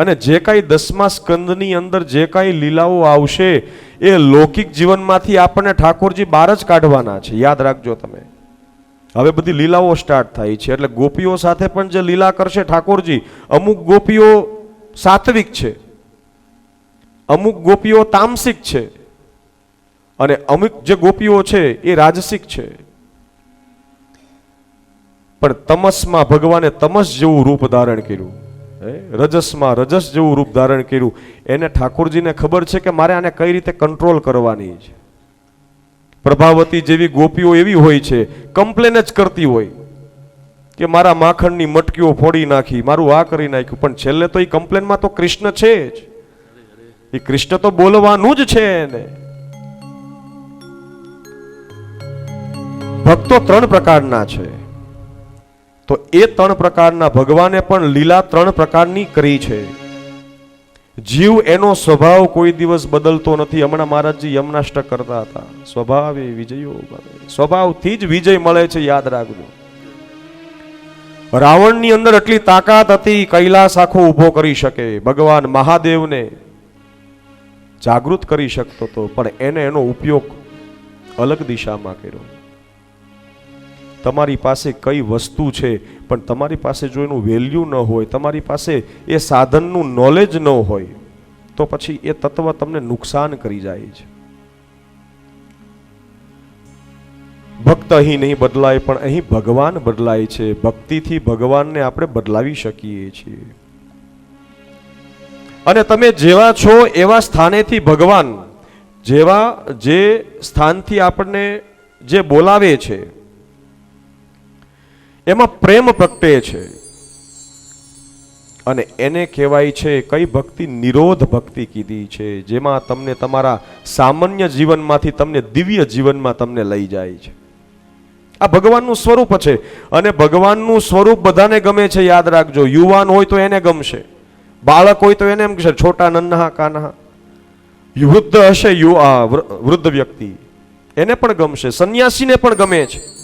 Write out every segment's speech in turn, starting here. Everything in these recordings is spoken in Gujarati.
અને જે કાંઈ દસમા સ્કંદની અંદર જે કાંઈ લીલાઓ આવશે, એ લૌકિક જીવનમાંથી આપણને ઠાકોરજી બહાર જ કાઢવાના છે. યાદ રાખજો તમે. હવે બધી લીલાઓ સ્ટાર્ટ થાય છે. એટલે ગોપીઓ સાથે પણ જે લીલા કરશે ઠાકોરજી, અમુક ગોપીઓ સાત્વિક છે. અમુક ગોપીઓ તામસિક છે. અને અમુક જે ગોપીઓ છે, એ રાજસિક છે. પણ તમસમાં ભગવાને તમસ જેવું રૂપ ધારણ કર્યું? રજસમાં રજસ જેવું રૂપ ધારણ કર્યું. એને ઠાકોરજીને ખબર છે કે મારે આને કઈ રીતે કંટ્રોલ કરવાની છે. પ્રભાવતી જેવી ગોપીઓ એવી હોય છે કમ્પ્લેન જ કરતી હોય, કે મારા માખણની મટકીઓ ફોડી નાખી, મારું આ કરી નાખ્યું. પણ છેલ્લે તો એ કમ્પ્લેનમાં તો કૃષ્ણ છે જ. એ કૃષ્ણ તો બોલવાનું જ છે એને. ભક્તો ત્રણ પ્રકારના છે. તો એ ત્રણ પ્રકારના ભગવાને પણ લીલા ત્રણ પ્રકારની કરી છે. જીવ એનો સ્વભાવ કોઈ દિવસ બદલતો નથી. હમણાં મહારાજજી યમનાષ્ટક કરતા હતા. સ્વભાવે વિજયો સ્વભાવથી જ વિજય મળે છે, યાદ રાખજો. રાવણની અંદર એટલી તાકાત હતી, કૈલાસ આખો ઊભો કરી શકે. ભગવાન મહાદેવને જાગૃત કરી શકતો હતો, પણ એને એનો ઉપયોગ અલગ દિશામાં કર્યો. તમારી પાસે કઈ વસ્તુ છે, પણ તમારી પાસે જો એનું વેલ્યુ ન હોય, તમારી પાસે એ સાધનનું નોલેજ ન હોય, તો પછી એ તત્વ તમને નુકસાન કરી જાય છે. ભક્ત અહીં નહીં બદલાય, પણ અહીં ભગવાન બદલાય છે. ભક્તિથી ભગવાનને આપણે બદલાવી શકીએ છીએ. અને તમે જેવા છો એવા સ્થાનેથી ભગવાન, જેવા જે સ્થાનથી આપણને જે બોલાવે છે એમાં પ્રેમ પ્રગટે છે. અને એને કહેવાય છે, કઈ ભક્તિ નિરોધ ભક્તિ કીધી છે, જેમાં તમને તમારા સામાન્ય જીવનમાંથી તમને દિવ્ય જીવનમાં તમને લઈ જાય છે. આ ભગવાનનું સ્વરૂપ છે. અને ભગવાનનું સ્વરૂપ બધાને ગમે છે, યાદ રાખજો. યુવાન હોય તો એને ગમશે. બાળક હોય તો એને એમ કહેશે છોટા નન્હા કાનહા. વૃદ્ધ હશે યુ વૃદ્ધ વ્યક્તિ. એને પણ ગમશે. સંન્યાસીને પણ ગમે છે.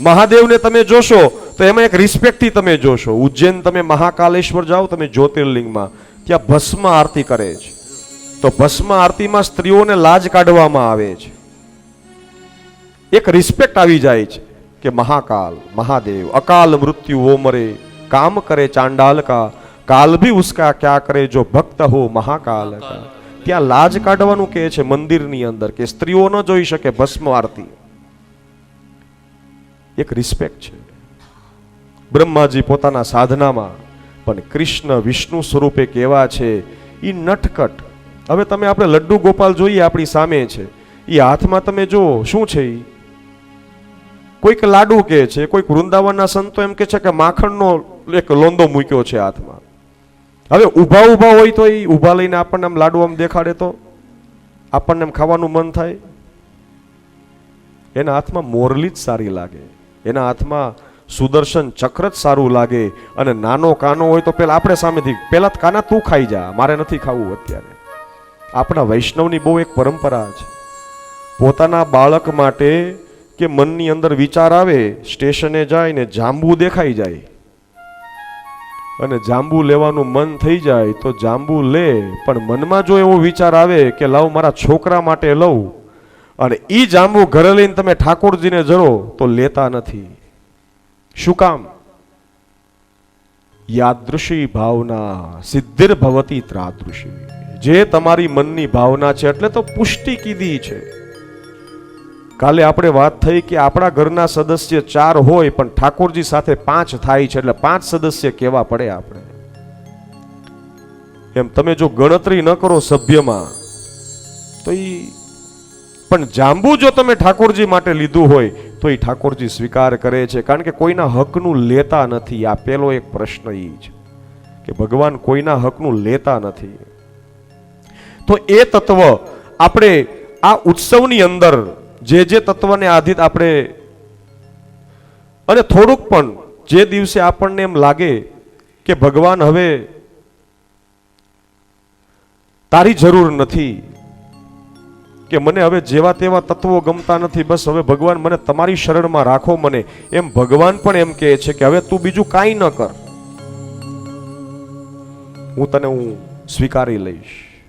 મહાદેવને તમે જોશો તો એમાં એક રિસ્પેક્ટથી તમે જોશો. ઉજ્જૈન તમે મહાકાલેશ્વર જાઓ, તમે જ્યોતિર્લિંગમાં. ત્યાં ભસ્મ આરતી કરે છે. તો ભસ્મ આરતીમાં સ્ત્રીઓને લાજ કાઢવામાં આવે છે. એક રિસ્પેક્ટ આવી જાય છે કે મહાકાલ, મહાદેવ, અકાલ મૃત્યુ ઓમરે મરે, કામ કરે ચાંડાલ કા કાલ ભી ઉસકા ક્યાં કરે જો ભક્ત હો મહાકાલ ત્યાં લાજ કાઢવાનું કહે છે મંદિરની અંદર કે સ્ત્રીઓ ન જોઈ શકે ભસ્મ આરતી. એક રિસ્પેક્ટ છે. બ્રહ્માજી પોતાના સાધનામાં, પણ કૃષ્ણ વિષ્ણુ સ્વરૂપે કેવા છે એ નટકટ હવે તમે આપણે લડ્ડુ ગોપાલ જોઈએ આપણી સામે છે. એ હાથમાં તમે જો શું છે એ કોઈક લાડુ કે છે, કોઈક વૃંદાવનના સંતો એમ કે છે કે માખણનો એક લોંદો મૂક્યો છે હાથમાં. હવે ઊભા ઊભા હોય તો એ ઊભા લઈને આપણને આમ લાડુ આમ દેખાડે તો? આપણને એમ ખાવાનું મન થાય? એના હાથમાં મોરલી જ સારી લાગે. એના હાથમાં સુદર્શન ચક્ર જ સારું લાગે અને નાનો કાનો હોય તો પેલા આપણે સામેથી તો કાના તું ખાઈ જા, મારે નથી ખાવું અત્યારે. આપણા વૈષ્ણવની બહુ એક પરંપરા છે. પોતાના બાળક માટે કે મનની અંદર વિચાર આવે, સ્ટેશને જાય ને જાંબુ દેખાઈ જાય. અને જાંબુ લેવાનું મન થઈ જાય તો જાંબુ લે, પણ મનમાં જો એવો વિચાર આવે કે લાવ મારા છોકરા માટે લઉં અને એ જાંબુ ઘરે લઈને તમે ઠાકોરજીને જરો તો લેતા નથી. શું કામ? યાદૃશી ભાવના, સિદ્ધિર ભવતી ત્રાદૃશી. જે તમારી મનની ભાવના છે એટલે તો પુષ્ટિ કીધી છે. કાલે આપણે વાત થઈ કે આપણા ઘરના સદસ્ય ચાર હોય, પણ ઠાકોરજી સાથે પાંચ થાય છે એટલે પાંચ સદસ્ય કેવા પડે આપણે? એમ તમે જો ગણતરી ન કરો સભ્યમાં, તો ઈ પણ જાંબુ જો તમે ઠાકોરજી માટે લીધું હોય, તો એ ઠાકોરજી સ્વીકાર કરે છે. કારણ કે કોઈના હકનું લેતા નથી. આ પેલો એક પ્રશ્ન એ છે કે ભગવાન કોઈના હકનું લેતા નથી. તો એ તત્વ આપણે આ ઉત્સવની અંદર જે જે તત્વને આધિત આપણે અને થોડુંક પણ જે દિવસે આપણને એમ લાગે કે ભગવાન હવે તારી જરૂર નથી કે મને હવે જેવા તેવા તત્વો ગમતા નથી, બસ હવે ભગવાન મને તમારી શરણમાં રાખો મને. એમ ભગવાન પણ એમ કહે છે કે હવે તું બીજું કાંઈ ન કર. હું તને હું સ્વીકારી લઈશ.